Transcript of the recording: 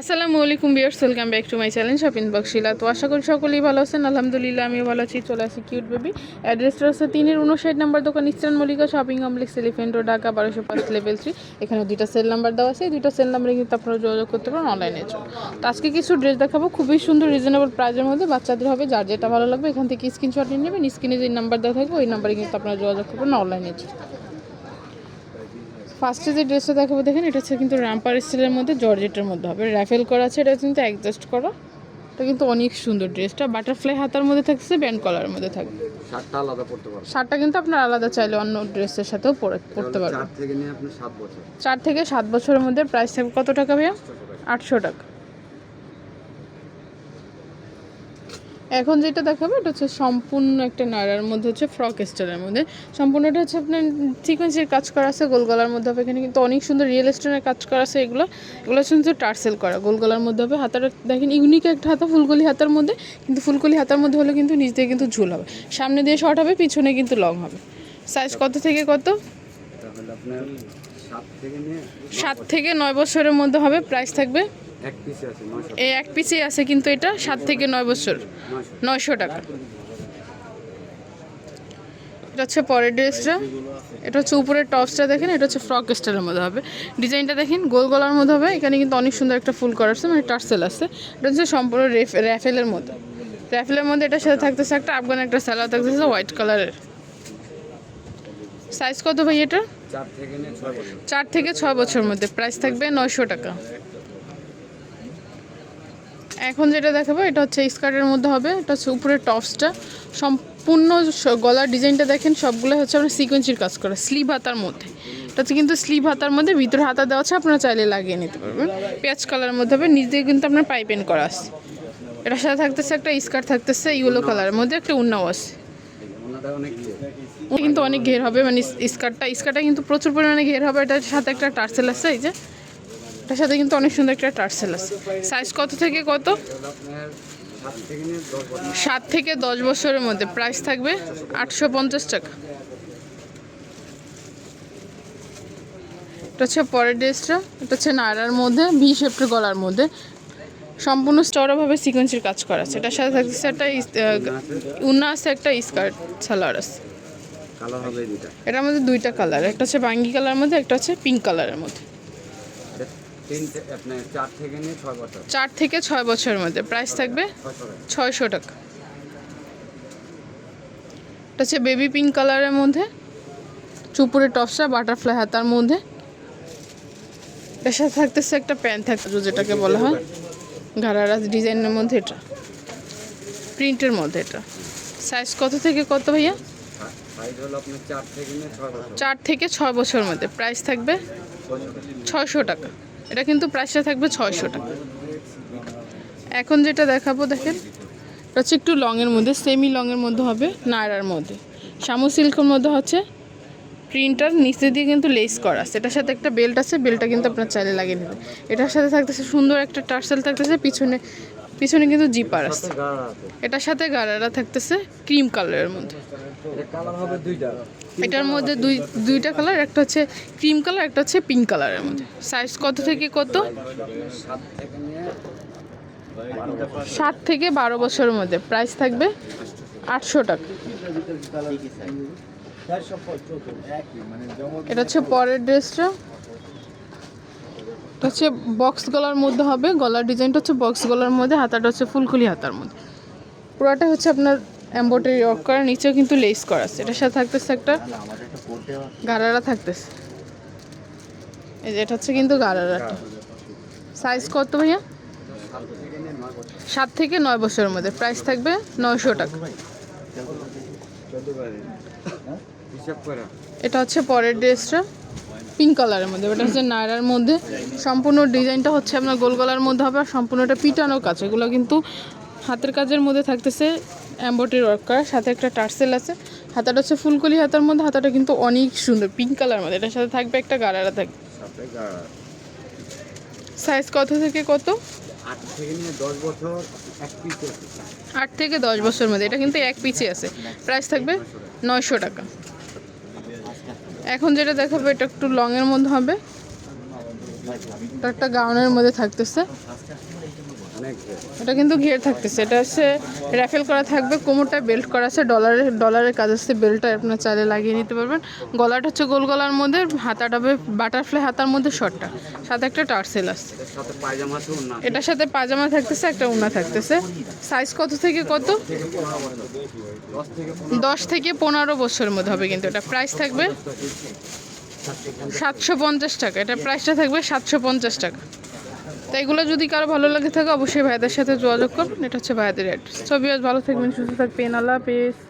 আসসালামু আলাইকুম viewers welcome back to my channel shopping বক্সিলা তো আশা করি সকলেই ভালো আছেন। আলহামদুলিল্লাহ, আমিও ভালো আছি, চলে আসি কিউট বেবি। অ্যাড্রেসটা হচ্ছে তিনের উনষাট নাম্বার দোকান, eastern Mallika shopping complex elephant road, Dhaka বারোশো পাঁচ, লেভেল থ্রি। এখানে দুইটা সেল নাম্বার দেওয়া আছে। দুইটা সেল নাম্বারে কিন্তু আপনারা যোগাযোগ করতে পারেন অনলাইনের জন্য তো আজকে কিছু ড্রেস দেখাবো। খুবই সুন্দর, রিজনেবল প্রাইজের মধ্যে বাচ্চাদের হবে, যার যেটা ভালো লাগবে, এখান থেকে স্ক্রিনশট নিয়ে নেবেন। স্ক্রিনে যে নাম্বার দেওয়া থাকবে, ওই নাম্বারে কিন্তু আপনারা যোগাযোগ করবেন অনলাইনের জন্য ফার্স্টে যে ড্রেসটা দেখাবো দেখেন এটা হচ্ছে কিন্তু রামপার স্টাইলের মধ্যে জর্জেটের মধ্যে হবে। র্যাফেল করা আছে এটা কিন্তু অ্যাডজাস্ট করা। এটা কিন্তু অনেক সুন্দর ড্রেসটা বাটারফ্লাই হাতার মধ্যে থাকছে ব্যান্ড কলারের মধ্যে থাকবে। শার্টটা আলাদা পড়তে পারবেন শার্টটা কিন্তু আপনার আলাদা চাইলে অন্য ড্রেসের সাথেও পরে পরতে পারবেন। চার থেকে নিয়ে আপনি সাত বছর। চার থেকে সাত বছরের মধ্যে প্রাইস থাকবে কত টাকা ভাইয়া? আটশো টাকা। এখন যেটা দেখাবো এটা হচ্ছে সম্পূর্ণ একটা নাড়ার মধ্যে হচ্ছে ফ্রক স্টাইলের মধ্যে। সম্পূর্ণটা হচ্ছে আপনার সিকোয়েন্সের কাজ করা আছে গোল গলার মধ্যে হবে এখানে কিন্তু অনেক সুন্দর রিয়েল স্টোনের কাজ করা আছে এগুলো এগুলো হচ্ছে টার্সেল করা গোল গলার মধ্যে হবে হাতাটা দেখেন ইউনিক একটা হাতা ফুলকলি হাতার মধ্যে কিন্তু ফুলকলি হাতার মধ্যে হলে কিন্তু নিচ দিয়ে কিন্তু ঝুল হবে সামনে দিয়ে শর্ট হবে পিছনে কিন্তু লং হবে। সাইজ কত থেকে কত? আপনার সাত থেকে সাত থেকে নয় বছরের মধ্যে হবে প্রাইস থাকবে এই এক পিসেই আছে কিন্তু এটা সাত থেকে নয় বছর। নয়শো। টাকা। এটা হচ্ছে পরের ড্রেসটা। এটা হচ্ছে উপরের টপসটা দেখেন এটা হচ্ছে ফ্রক স্টাইলের মধ্যে হবে। ডিজাইনটা দেখেন গোল গলার মধ্যে হবে। এখানে কিন্তু অনেক সুন্দর একটা ফুল করা আছে মানে টার্সেল আছে। এটা হচ্ছে সম্পূর্ণ র্যাফেলের মধ্যে। র্যাফেলের মধ্যে এটার সাথে থাকতেছে একটা আফগান একটা সালোয়ার থাকতেছে হোয়াইট কালারের। সাইজ কত ভাই এটা? চার থেকে ছয় বছর মধ্যে। প্রাইস থাকবে নয়শো টাকা। এখন যেটা দেখাবো, এটা হচ্ছে স্কার্টের মধ্যে হবে। এটা হচ্ছে উপরের টপসটা সম্পূর্ণ গলার ডিজাইনটা দেখেন, সবগুলো হচ্ছে আপনার সিকোয়েন্সির কাজ করা স্লিভ হাতার মধ্যে। এটা হচ্ছে কিন্তু স্লিভ হাতার মধ্যে, ভিতরে হাতা দেওয়া আছে, আপনারা চাইলে লাগিয়ে নিতে পারবেন। পেঁয়াজ কালারের মধ্যে হবে, নিচ দিয়ে কিন্তু আপনার পাইপেন করা আছে। এটার সাথে থাকতেছে একটা স্কার্ট থাকতেছে ইয়েলো কালারের মধ্যে, একটা উন্নাও আছে। কিন্তু অনেক ঘের হবে মানে স্কার্টটা স্কার্টটা কিন্তু প্রচুর পরিমাণে ঘের হবে, এটার সাথে একটা টার্সেল আছে, এই যে। এটার সাথে কিন্তু অনেক সুন্দর একটা টার্সেল আছে। সাইজ কত থেকে কত? সাত থেকে দশ বছরের মধ্যে। প্রাইস থাকবে আটশো পঞ্চাশ টাকা। এটা হচ্ছে পরের ড্রেসটা। এটা হচ্ছে নায়রার মধ্যে ভি শেপের গলার মধ্যে। সম্পূর্ণ স্টরাভাবে সিকোয়েন্সের কাজ করা আছে। এটার সাথে থাকতেছে একটা উন্না আছে একটা স্কার্ট সালোয়ার আছে। এটার মধ্যে দুইটা কালার একটা হচ্ছে বাঙ্গি কালার মধ্যে একটা হচ্ছে পিঙ্ক কালারের মধ্যে। আপনার চার থেকে নিয়ে ছয় বছর। চার থেকে ছয় বছরের মধ্যে। প্রাইস থাকবে ছয়শো টাকা। এটা হচ্ছে বেবি পিঙ্ক কালারের মধ্যে। চুপুরে টপসা বাটারফ্লাই হাতার মধ্যে। এর সাথে থাকতেছে একটা প্যান্ট থাকতে যেটাকে বলা হয়। ঘাড়ারা ডিজাইনের মধ্যে এটা। প্রিন্টের মধ্যে এটা। সাইজ কত থেকে কত ভাইয়া? চার থেকে ছয় বছর। মধ্যে। প্রাইস থাকবে ছয়শো টাকা। এটা কিন্তু প্রাইসটা থাকবে ছয়শো টাকা। এখন যেটা দেখাবো, দেখেন, এটা হচ্ছে একটু লংয়ের মধ্যে সেমি লংয়ের মধ্যে হবে, নায়রার মধ্যে। শামু সিল্কের মধ্যে হচ্ছে প্রিন্টার, নিচে দিয়ে কিন্তু লেস করা আছে। এটার সাথে একটা বেল্ট আছে বেল্টটা কিন্তু আপনার চাইলে লাগিয়ে নেবেন এটার সাথে থাকতেছে সুন্দর একটা টার্সেল থাকতেছে, পিছনে পিছনে কিন্তু জিপার আছে। এটার সাথে গাড়ারা থাকতেছে ক্রিম কালারের মধ্যে। এটা কালার হবে দুইটা। এটার মধ্যে দুই দুইটা কালার একটা হচ্ছে ক্রিম কালার একটা হচ্ছে পিঙ্ক কালারের মধ্যে। সাইজ কত থেকে কত? সাত থেকে সাত থেকে বারো বছরের মধ্যে। প্রাইস থাকবে আটশো টাকা। এটা হচ্ছে পরের ড্রেসটা। এটা হচ্ছে বক্স গলার মধ্যে হবে গলার ডিজাইনটা হচ্ছে বক্স গলার মধ্যে হাতাটা হচ্ছে ফুলকুলি হাতার মধ্যে। পুরোটা হচ্ছে আপনার এম্ব্রয়ডারি ওয়ার্ক করা নিচেও কিন্তু লেস করা আছে। এটার সাথে থাকতেছে একটা গারারা থাকতেছে। এই যে এটা হচ্ছে কিন্তু গারারাটা। সাইজ কত ভাইয়া? সাত থেকে নয় বছরের মধ্যে। প্রাইস থাকবে নয়শো টাকা। এটা হচ্ছে পরের ড্রেসটা পিঙ্ক কালারের মধ্যে এটা হচ্ছে নায়রার মধ্যে। সম্পূর্ণ ডিজাইনটা হচ্ছে আপনার গোল গলার মধ্যে হবে আর সম্পূর্ণটা পিটানো কাজ। এগুলো কিন্তু হাতের কাজের মধ্যে থাকতেছে এম্ব্রয়ডারি ওয়ার্ক করা। সাথে একটা টার্সেল আছে। হাতাটা হচ্ছে ফুলকলি হাতার মধ্যে হাতাটা কিন্তু অনেক সুন্দর পিঙ্ক কালার মধ্যে। এটার সাথে থাকবে একটা গারারা থাকবে। সাইজ কত থেকে কত? আট থেকে দশ বছর মধ্যে। এটা কিন্তু এক পিচে আছে। প্রাইস থাকবে নয়শো টাকা। এখন যেটা দেখাবো এটা একটু লংয়ের মধ্যে হবে। এটা একটা গাউনের মধ্যে থাকতেছে। এটা কিন্তু ঘের থাকতেছে। এটা হচ্ছে র্যাফেল করা থাকবে কোমরটা বেল্ট করা আছে ডলারের ডলারের কাজ আছে বেল্টটা আপনার চাইলে লাগিয়ে নিতে পারবেন। গলাটা হচ্ছে গোল গলার মধ্যে হাতাটা হবে বাটারফ্লাই হাতার মধ্যে শর্টটা সাথে একটা টার্সেল আছে। এর সাথে পায়জামা এটার সাথে পাজামা থাকতেছে একটা উনা থাকতেছে। সাইজ কত থেকে কত? দশ থেকে দশ থেকে পনেরো বছরের মধ্যে হবে কিন্তু এটা। প্রাইস থাকবে সাতশো পঞ্চাশ টাকা। এটা প্রাইসটা থাকবে সাতশো পঞ্চাশ টাকা। তো এগুলো যদি কারও ভালো লাগে থাকে, অবশ্যই ভাইদের সাথে যোগাযোগ করবেন এটা হচ্ছে ভাইদের অ্যাড্রেস আজ ভালো থাকবেন, সুস্থ থাকবেন। আল্লাহ হাফিজ।